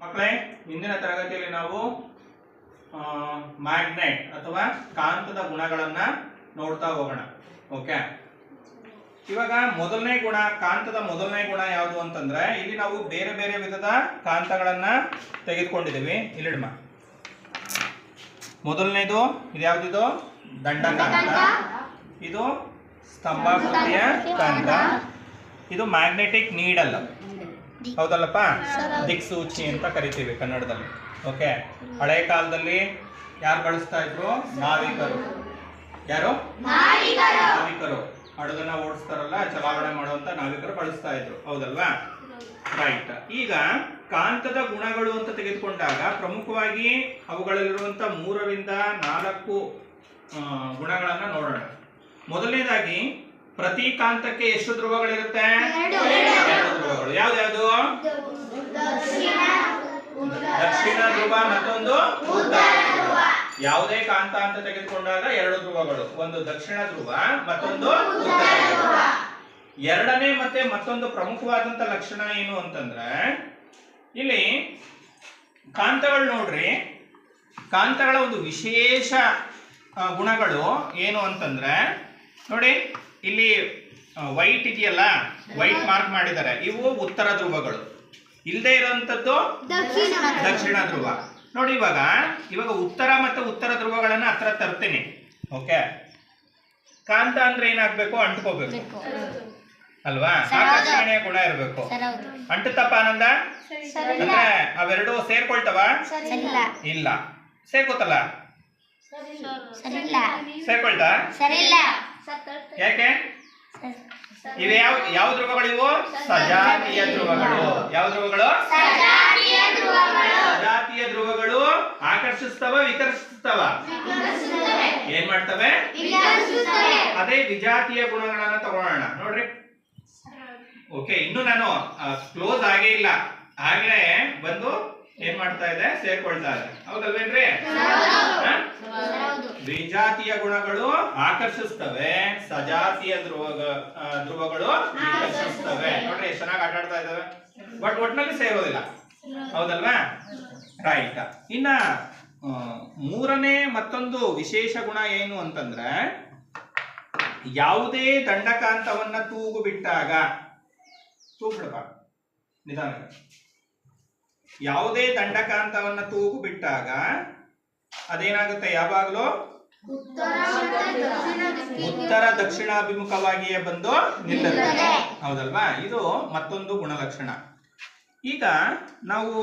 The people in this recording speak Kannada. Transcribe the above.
ಮಕ್ಕಳೇ ಇಂದಿನ ತರಗತಿಯಲ್ಲಿ ನಾವು ಮ್ಯಾಗ್ನೆಟ್ ಅಥವಾ ಕಾಂತದ ಗುಣಗಳನ್ನ ನೋಡ್ತಾ ಹೋಗೋಣ. ಓಕೆ? ಇವಾಗ ಮೊದಲನೇ ಗುಣ, ಕಾಂತದ ಮೊದಲನೇ ಗುಣ ಯಾವುದು ಅಂತಂದ್ರೆ, ಇಲ್ಲಿ ನಾವು ಬೇರೆ ಬೇರೆ ವಿಧದ ಕಾಂತಗಳನ್ನ ತೆಗೆದುಕೊಂಡಿದ್ದೀವಿ. ಇಲ್ಲಿಡಮ್ಮ ಮೊದಲನೇದು, ಇದು ಯಾವ್ದಿದು? ದಂಡಕಾಂತ ಇದು ಸ್ತಂಭಾಕೃತಿಯ ಕಾಂತ ಇದು ಮ್ಯಾಗ್ನೆಟಿಕ್ ನೀಡಲ್ ಹೌದಲ್ಲಪ್ಪ? ದಿಕ್ಸೂಚಿ ಅಂತ ಕರಿತೀವಿ ಕನ್ನಡದಲ್ಲಿ. ಓಕೆ ಹಳೆ ಕಾಲದಲ್ಲಿ ಯಾರು ಬಳಸ್ತಾ ಇದ್ರು? ನಾವಿಕರು. ಯಾರು? ನಾವಿಕರು. ಹಡಗನ್ನ ಓಡಿಸ್ತಾರಲ್ಲ ಚಲಾವಣೆ ಮಾಡುವಂತ ನಾವಿಕರು ಬಳಸ್ತಾ ಇದ್ರು. ಹೌದಲ್ವಾ? ರೈಟ್ ಈಗ ಕಾಂತದ ಗುಣಗಳು ಅಂತ ತೆಗೆದುಕೊಂಡಾಗ ಪ್ರಮುಖವಾಗಿ ಅವುಗಳಲ್ಲಿರುವಂತ ಮೂರರಿಂದ ನಾಲ್ಕು ಗುಣಗಳನ್ನ ನೋಡೋಣ. ಮೊದಲನೇದಾಗಿ ಪ್ರತಿ ಕಾಂತಕ್ಕೆ ಎಷ್ಟು ಧ್ರುವಗಳಿರುತ್ತೆ? ದಕ್ಷಿಣ ಧ್ರುವ ಮತ್ತೊಂದು ಯಾವುದೇ ಕಾಂತ ಅಂತ ತೆಗೆದುಕೊಂಡಾಗ ಎರಡು ಧ್ರುವಗಳು. ಒಂದು ದಕ್ಷಿಣ ಧ್ರುವ, ಮತ್ತೊಂದು ಉತ್ತರ ಧ್ರುವ. ಎರಡನೇ ಮತ್ತೆ ಮತ್ತೊಂದು ಪ್ರಮುಖವಾದಂತ ಲಕ್ಷಣ ಏನು ಅಂತಂದ್ರೆ, ಇಲ್ಲಿ ಕಾಂತಗಳು ನೋಡ್ರಿ. ಕಾಂತಗಳ ಒಂದು ವಿಶೇಷ ಗುಣಗಳು ಏನು ಅಂತಂದ್ರೆ, ನೋಡಿ, ಇಲ್ಲಿ ವೈಟ್ ಇದೆಯಲ್ಲ? ವೈಟ್ ಮಾರ್ಕ್ ಮಾಡಿದ್ದಾರೆ. ಇವು ಉತ್ತರ ಧ್ರುವಗಳು. ಇಲ್ಲದೆ ಇರುವಂತದ್ದು ದಕ್ಷಿಣ ಧ್ರುವ. ನೋಡಿ ಇವಾಗ ಇವಾಗ ಉತ್ತರ ಮತ್ತು ಉತ್ತರ ಧ್ರುವಗಳನ್ನ ಹತ್ರ ತರ್ತೀನಿ. ಓಕೆ ಕಾಂತ ಅಂದ್ರೆ ಏನಾಗ್ಬೇಕು? ಅಂಟ್ಕೋಬೇಕು. ಅಲ್ವಾ? ಆಕರ್ಷಣೆಯ ಗುಣ ಇರಬೇಕು. ಅಂಟುತ್ತಪ್ಪ ಆನಂದ? ಅಂದ್ರೆ ಅವೆರಡು ಸೇರ್ಕೊಳ್ತವ? ಇಲ್ಲ. ಸೇರ್ಕೋತಲ್ಲ? ಸೇರ್ಕೊಳ್ತಾ? ಯಾಕೆ? ಇವು ಯಾವ ಯಾವ ಧ್ರುವಗಳು ಇವು? ಸಜಾತಿಯ ಧ್ರುವಗಳು. ಯಾವ ಧ್ರುವಗಳು? ಸಜಾತಿಯ ಧ್ರುವಗಳು. ಆಕರ್ಷಿಸ್ತವ ವಿಕರ್ಷಿಸ್ತವ. ಏನ್ ಮಾಡ್ತವೆ? ಅದೇ ವಿಜಾತಿಯ ಗುಣಗಳನ್ನ ತಗೊಳ್ಳೋಣ ನೋಡ್ರಿ. ಓಕೆ ಇನ್ನು ನಾನು ಕ್ಲೋಸ್ ಆಗೇ ಇಲ್ಲ. ಆಗ್ಲೇ ಬಂದು ಏನ್ ಮಾಡ್ತಾ ಇದೆ? ಸೇರ್ಕೊಳ್ತಾ ಇದೆ. ಹೌದಲ್ವೇನ್ರಿ? ದ್ವಿಜಾತಿಯ ಗುಣಗಳು ಆಕರ್ಷಿಸ್ತವೆ ಸಜಾತಿಯ ಧ್ರುವ ಧ್ರುವಗಳು ಆಕರ್ಷಿಸ್ತವೆ. ನೋಡ್ರಿ ಎಷ್ಟು ಚೆನ್ನಾಗಿ ಆಟ ಆಡ್ತಾ ಇದಾವೆ ಬಟ್ ಒಟ್ನಲ್ಲಿ ಸೇರೋದಿಲ್ಲ. ಹೌದಲ್ವಾ? ರೈಟ್ ಇನ್ನ ಮೂರನೇ ಮತ್ತೊಂದು ವಿಶೇಷ ಗುಣ ಏನು ಅಂತಂದ್ರೆ ಯಾವುದೇ ದಂಡಕಾಂತವನ್ನ ತೂಗು ಬಿಟ್ಟಾಗ ತೂಗ್ಬಿಡಪ್ಪ. ನಿಧಾನ ಯಾವುದೇ ದಂಡಕಾಂತವನ್ನು ತೂಗು ಬಿಟ್ಟಾಗ ಅದೇನಾಗುತ್ತೆ ಯಾವಾಗಲೂ? ಉತ್ತರ ದಕ್ಷಿಣಾಭಿಮುಖವಾಗಿಯೇ ಬಂದು ನಿಲ್ಲುತ್ತೆ ಹೌದಲ್ವಾ? ಇದು ಮತ್ತೊಂದು ಗುಣಲಕ್ಷಣ. ಈಗ ನಾವು